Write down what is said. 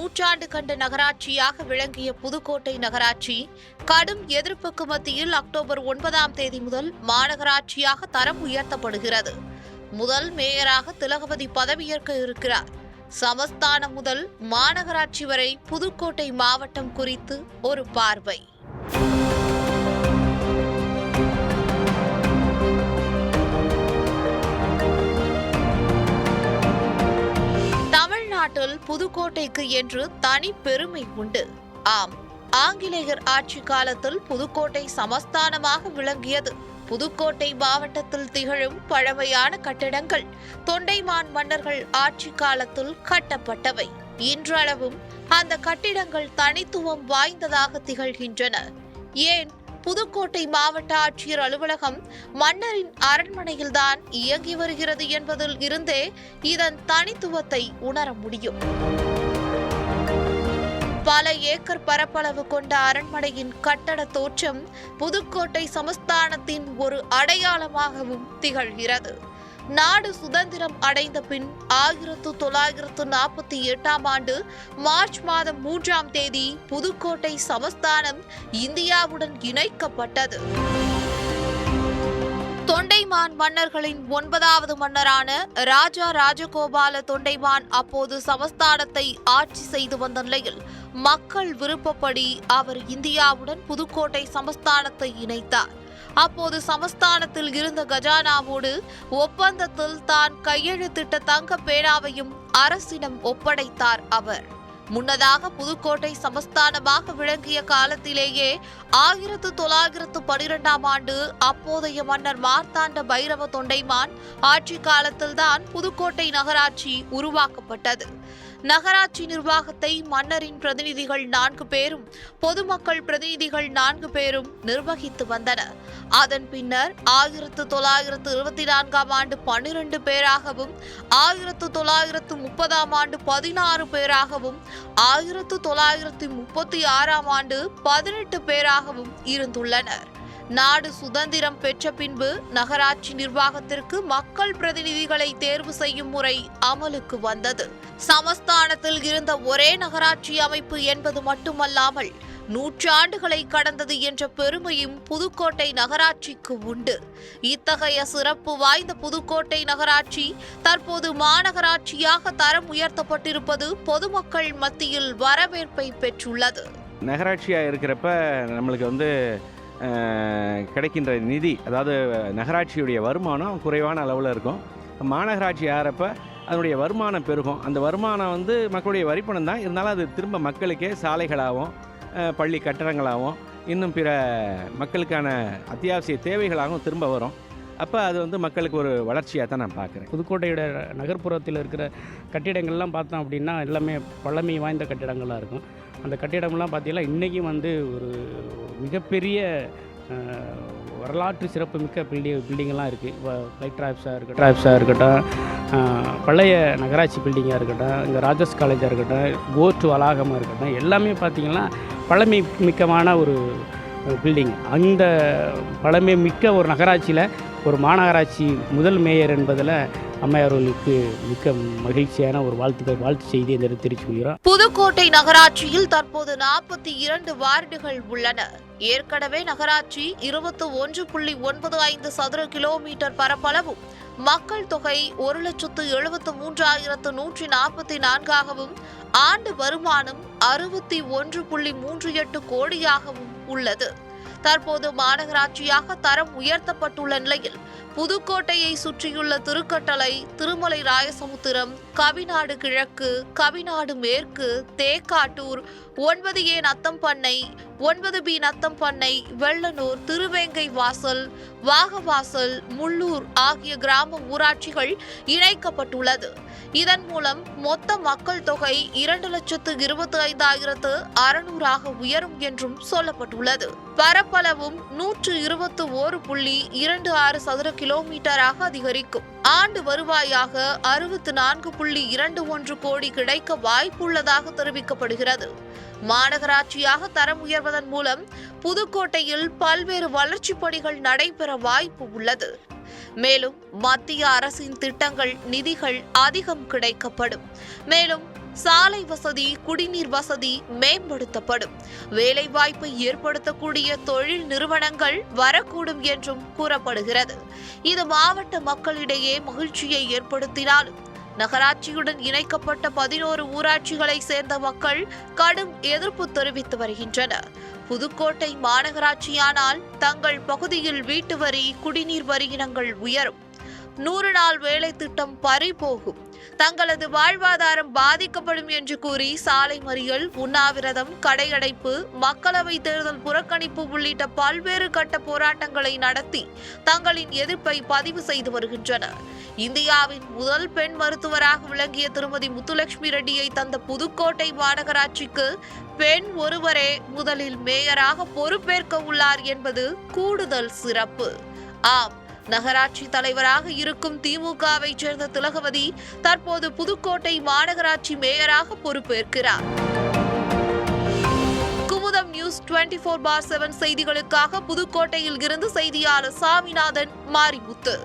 நூற்றாண்டு கண்ட நகராட்சியாக விளங்கிய புதுக்கோட்டை நகராட்சி கடும் எதிர்ப்புக்கு மத்தியில் அக்டோபர் ஒன்பதாம் தேதி முதல் மாநகராட்சியாக தரம் உயர்த்தப்படுகிறது. முதல் மேயராக திலகவதி பதவியேற்க இருக்கிறார். சமஸ்தானம் முதல் மாநகராட்சி வரை புதுக்கோட்டை மாவட்டம் குறித்து ஒரு பார்வை. புதுக்கோட்டைக்கு என்று தனி பெருமை உண்டு. ஆம் ஆங்கிலேயர் ஆட்சி காலத்தில் புதுக்கோட்டை சமஸ்தானமாக விளங்கியது. புதுக்கோட்டை மாவட்டத்தில் திகழும் பழமையான கட்டிடங்கள் தொண்டைமான் மன்னர்கள் ஆட்சி காலத்தில் கட்டப்பட்டவை. இன்றளவும் அந்த கட்டிடங்கள் தனித்துவம் வாய்ந்ததாக திகழ்கின்றன. ஏன் புதுக்கோட்டை மாவட்ட ஆட்சியர் அலுவலகம் மன்னரின் அரண்மனையில்தான் இயங்கி வருகிறது என்பதில் இருந்தே இதன் தனித்துவத்தை உணர முடியும். பல ஏக்கர் பரப்பளவு கொண்ட அரண்மனையின் கட்டட தோற்றம் புதுக்கோட்டை சமஸ்தானத்தின் ஒரு அடையாளமாகவும் திகழ்கிறது. நாடு சுதந்திரம் அடைந்த பின் ஆயிரத்து தொள்ளாயிரத்து நாற்பத்தி எட்டாம் ஆண்டு மார்ச் மாதம் மூன்றாம் தேதி புதுக்கோட்டை சமஸ்தானம் இந்தியாவுடன் இணைக்கப்பட்டது. தொண்டைமான் மன்னர்களின் ஒன்பதாவது மன்னரான ராஜா ராஜகோபால தொண்டைமான் அப்போது சமஸ்தானத்தை ஆட்சி செய்து வந்த நிலையில் மக்கள் விருப்பப்படி அவர் இந்தியாவுடன் புதுக்கோட்டை சமஸ்தானத்தை இணைத்தார். அப்போது சமஸ்தானத்தில் இருந்த கஜானாவோடு ஒப்பந்தத்தில் தான் கையெழுத்திட்ட தங்க பேனாவையும் அரசிடம் ஒப்படைத்தார் அவர். முன்னதாக புதுக்கோட்டை சமஸ்தானமாக விளங்கிய காலத்திலேயே ஆயிரத்து தொள்ளாயிரத்து பனிரெண்டாம் ஆண்டு அப்போதைய மன்னர் மார்த்தாண்ட பைரவ தொண்டைமான் ஆட்சி காலத்தில்தான் புதுக்கோட்டை நகராட்சி உருவாக்கப்பட்டது. நகராட்சி நிர்வாகத்தை மன்னரின் பிரதிநிதிகள் நான்கு பேரும் பொதுமக்கள் பிரதிநிதிகள் நான்கு பேரும் நிர்வகித்து வந்தனர். அதன் பின்னர் ஆயிரத்து தொள்ளாயிரத்து இருபத்தி நான்காம் ஆண்டு பன்னிரண்டு பேராகவும் ஆயிரத்து தொள்ளாயிரத்து முப்பதாம் ஆண்டு பதினாறு பேராகவும் ஆயிரத்து தொள்ளாயிரத்து முப்பத்தி ஆறாம் ஆண்டு பதினெட்டு பேராகவும் இருந்துள்ளனர். நாடு சுதந்திரம் பெற்ற பின்பு நகராட்சி நிர்வாகத்திற்கு மக்கள் பிரதிநிதிகளை தேர்வு செய்யும் முறை அமலுக்கு வந்தது. சமஸ்தானத்தில் இருந்த ஒரே நகராட்சி அமைப்பு என்பது மட்டுமல்லாமல் நூற்றாண்டுகளை கடந்தது என்ற பெருமையும் புதுக்கோட்டை நகராட்சிக்கு உண்டு. இத்தகைய சிறப்பு வாய்ந்த புதுக்கோட்டை நகராட்சி தற்போது மாநகராட்சியாக தரம் உயர்த்தப்பட்டிருப்பது பொதுமக்கள் மத்தியில் வரவேற்பை பெற்றுள்ளது. நகராட்சியாக இருக்கிறப்ப நம்மளுக்கு வந்து கிடைக்கின்ற நிதி அதாவது நகராட்சியுடைய வருமானம் குறைவான அளவில் இருக்கும். மாநகராட்சி ஆகிறப்ப அதனுடைய வருமானம் பெருகும். அந்த வருமானம் வந்து மக்களுடைய வரிப்பணம் தான். இருந்தாலும் அது திரும்ப மக்களுக்கே சாலைகளாகவும் பள்ளி கட்டடங்களாகவும் இன்னும் பிற மக்களுக்கான அத்தியாவசிய தேவைகளாகவும் திரும்ப வரும். அப்போ அது வந்து மக்களுக்கு ஒரு வளர்ச்சியாக தான் நான் பார்க்குறேன் புதுக்கோட்டையோட நகர்ப்புறத்தில் இருக்கிற கட்டிடங்கள்லாம் பார்த்தோம் அப்படின்னா எல்லாமே பழமை வாய்ந்த கட்டிடங்களாக இருக்கும். அந்த கட்டிடங்கள்லாம் பார்த்தீங்கன்னா இன்றைக்கும் வந்து ஒரு மிகப்பெரிய வரலாற்று வரலாற்று சிறப்புமிக்க பில்டிங் பில்டிங்கெல்லாம் இருக்குது இப்போ லைட் ட்ராப்ஸாக இருக்கட்டும் ட்ராப்ஸாக இருக்கட்டும் பழைய நகராட்சி பில்டிங்காக இருக்கட்டும் இங்கே ராஜஸ் காலேஜாக இருக்கட்டும் கோர்ட் வளாகமாக இருக்கட்டும் எல்லாமே பார்த்திங்கன்னா பழமை மிக்கமான ஒரு பில்டிங். அந்த பழமை மிக்க ஒரு நகராட்சியில் ஒரு மாநகராட்சி முதல் மேயர் என்பதில் அம்மையார்களுக்கு மிக்க மகிழ்ச்சியான ஒரு வாழ்த்துக்கள் வாழ்த்து செய்தி இந்த தெரிவித்துக் கொள்கிறோம். புதுக்கோட்டை நகராட்சியில் தற்போது நாற்பத்தி இரண்டு வார்டுகள் உள்ளன. ஏற்கனவே நகராட்சி இருபத்தி ஒன்று புள்ளி ஒன்பது ஐந்து சதுர கிலோமீட்டர் பரப்பளவும் மக்கள் தொகை ஒரு லட்சத்து எழுபத்து மூன்றாயிரத்து நூற்றி நாற்பத்தி நான்காகவும் ஆண்டு வருமானம் அறுபத்தி ஒன்று புள்ளி மூன்று எட்டு கோடியாகவும் உள்ளது. தற்போது மாநகராட்சியாக தரம் உயர்த்தப்பட்டுள்ள நிலையில் புதுக்கோட்டையை சுற்றியுள்ள திருக்கட்டளை திருமலை ராயசமுத்திரம் கவிநாடு கிழக்கு கவிநாடு மேற்கு தேக்காட்டூர் ஒன்பது ஏ நத்தம்பண்ணை ஒன்பது பி நத்தம்பண்ணை வெள்ளனூர் திருவேங்கை வாசல் வாகவாசல் முள்ளூர் ஆகிய கிராம ஊராட்சிகள் இணைக்கப்பட்டுள்ளது. இதன் மூலம் மொத்த மக்கள் தொகை இரண்டு லட்சத்து இருபத்தி ஐந்தாயிரத்து அறுநூறாக உயரும் என்றும் சொல்லப்பட்டுள்ளது. பரப்பளவும் நூற்று இருபத்து ஓரு புள்ளி இரண்டு ஆறு சதுர கிலோமீட்டராக அதிகரிக்கும். ஆண்டு வருவாயாக அறுபத்து நான்கு புள்ளி இரண்டு ஒன்று கோடி கிடைக்க வாய்ப்புள்ளதாக தெரிவிக்கப்படுகிறது. மாநகராட்சியாக தரம் உயர்வதன் மூலம் புதுக்கோட்டையில் பல்வேறு வளர்ச்சிப் பணிகள் நடைபெற வாய்ப்பு உள்ளது. மேலும் மத்திய அரசின் திட்டங்கள் நிதிகள் அதிகம் கிடைக்கப்படும். மேலும் சாலை வசதி குடிநீர் வசதி மேம்படுத்தப்படும். வேலைவாய்ப்பை ஏற்படுத்தக்கூடிய தொழில் நிறுவனங்கள் வரக்கூடும் என்றும் கூறப்படுகிறது. இது மாவட்ட மக்களிடையே மகிழ்ச்சியை ஏற்படுத்தினாலும் நகராட்சியுடன் இணைக்கப்பட்ட பதினோரு ஊராட்சிகளை சேர்ந்த மக்கள் கடும் எதிர்ப்பு தெரிவித்து வருகின்றனர். புதுக்கோட்டை மாநகராட்சியானால் தங்கள் பகுதியில் வீட்டு வரி குடிநீர் வரியினங்கள் உயரும். நூறு நாள் வேலை திட்டம் பறிபோகும். தங்களது வாழ்வாதாரம் பாதிக்கப்படும் என்று கூறி சாலை மறியல் உண்ணாவிரதம் கடையடைப்பு மக்களவை தேர்தல் புறக்கணிப்பு உள்ளிட்ட பல்வேறு கட்ட போராட்டங்களை நடத்தி தங்களின் எதிர்ப்பை பதிவு செய்து வருகின்றனர். இந்தியாவின் முதல் பெண் மருத்துவராக விளங்கிய திருமதி முத்துலட்சுமி ரெட்டியை தந்த புதுக்கோட்டை மாநகராட்சிக்கு பெண் ஒருவரே முதலில் மேயராக பொறுப்பேற்க உள்ளார் என்பது கூடுதல் சிறப்பு. ஆம் நகராட்சி தலைவராக இருக்கும் திமுகவை சேர்ந்த திலகவதி தற்போது புதுக்கோட்டை மாநகராட்சி மேயராக பொறுப்பேற்கிறார். Kumudam news twenty four by seven செய்திகளுக்காக புதுக்கோட்டையில் இருந்து செய்தியாளர் சாமிநாதன் மாரிமுத்து.